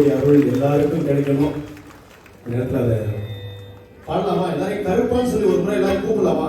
ஆண்டவருடைய அருள் எல்லாருக்கும் கிடைக்கணும்? நேரத்தில் அதை பாடலாமா? எல்லாரையும் கருப்பான்னு சொல்லி ஒரு முறை எல்லாரும் கூப்பிடலாமா?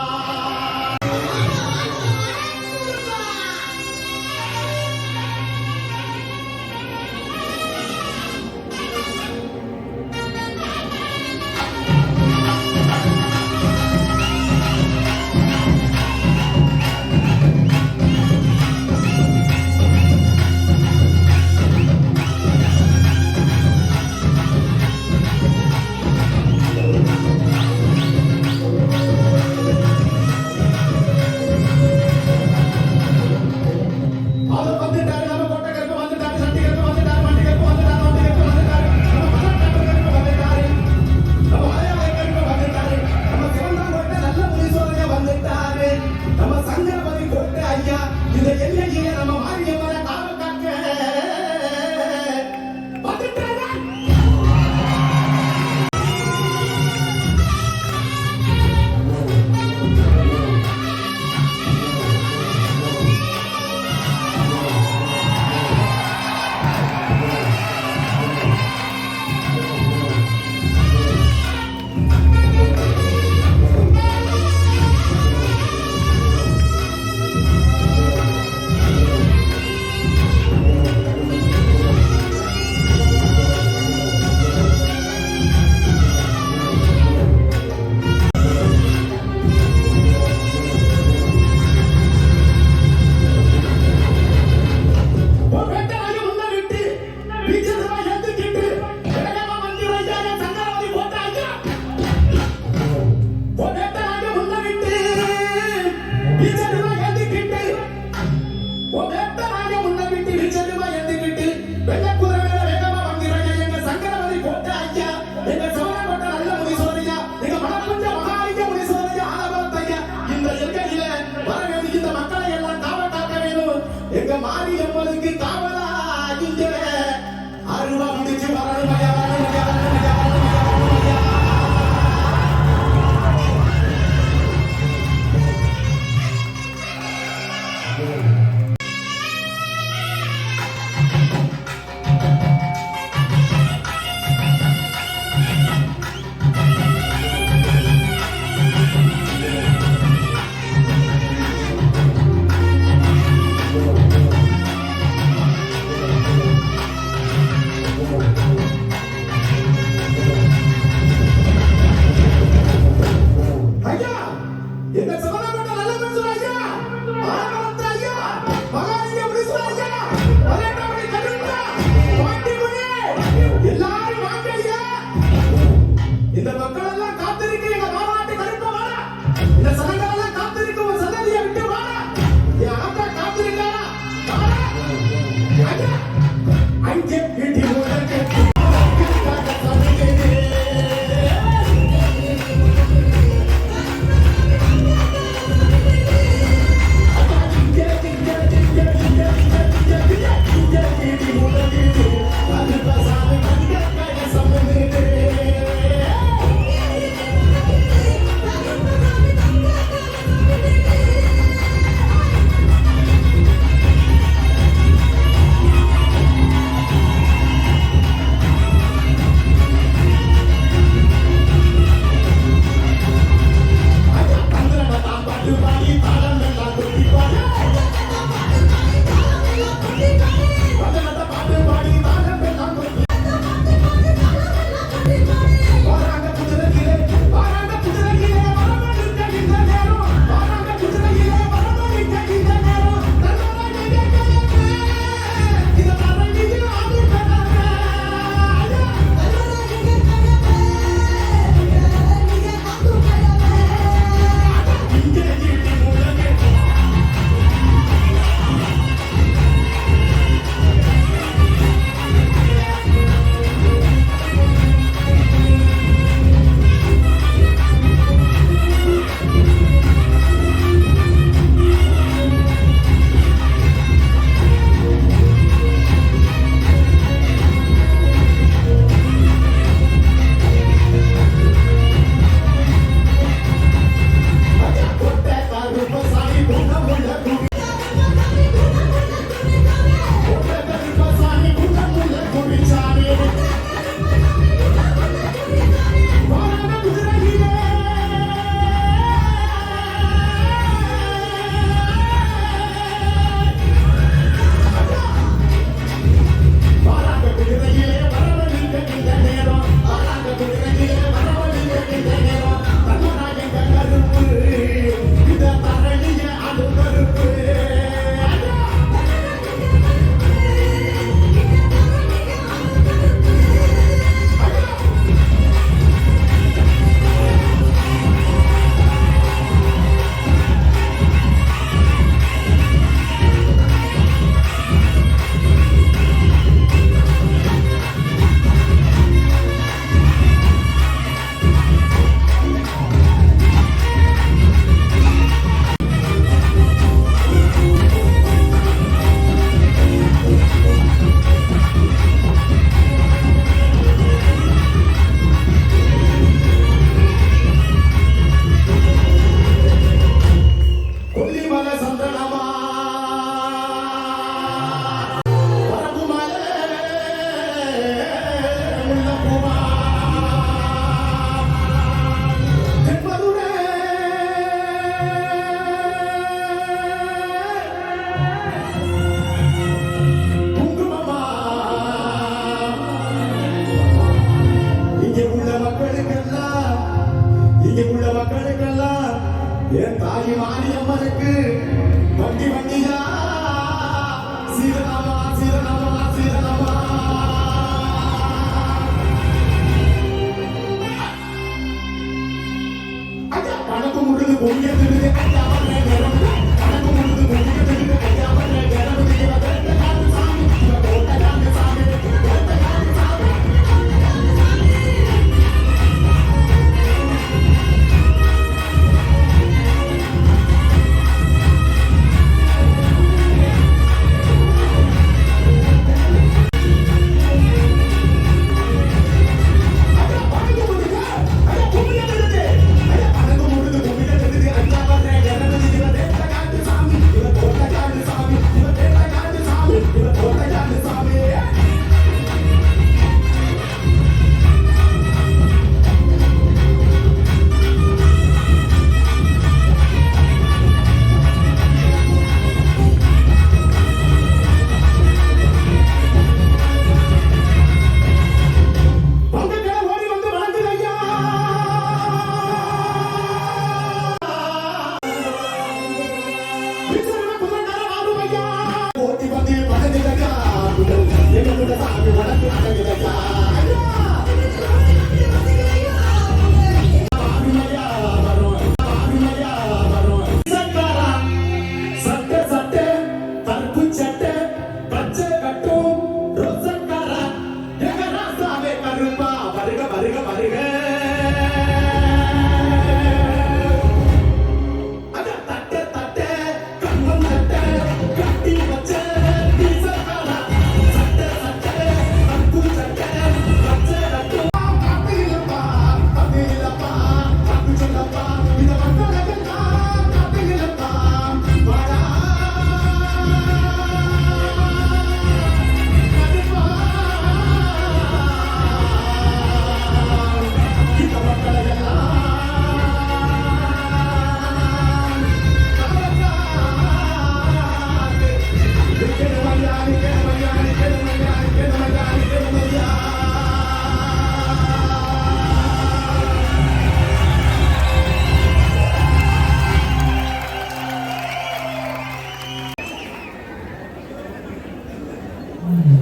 Amém.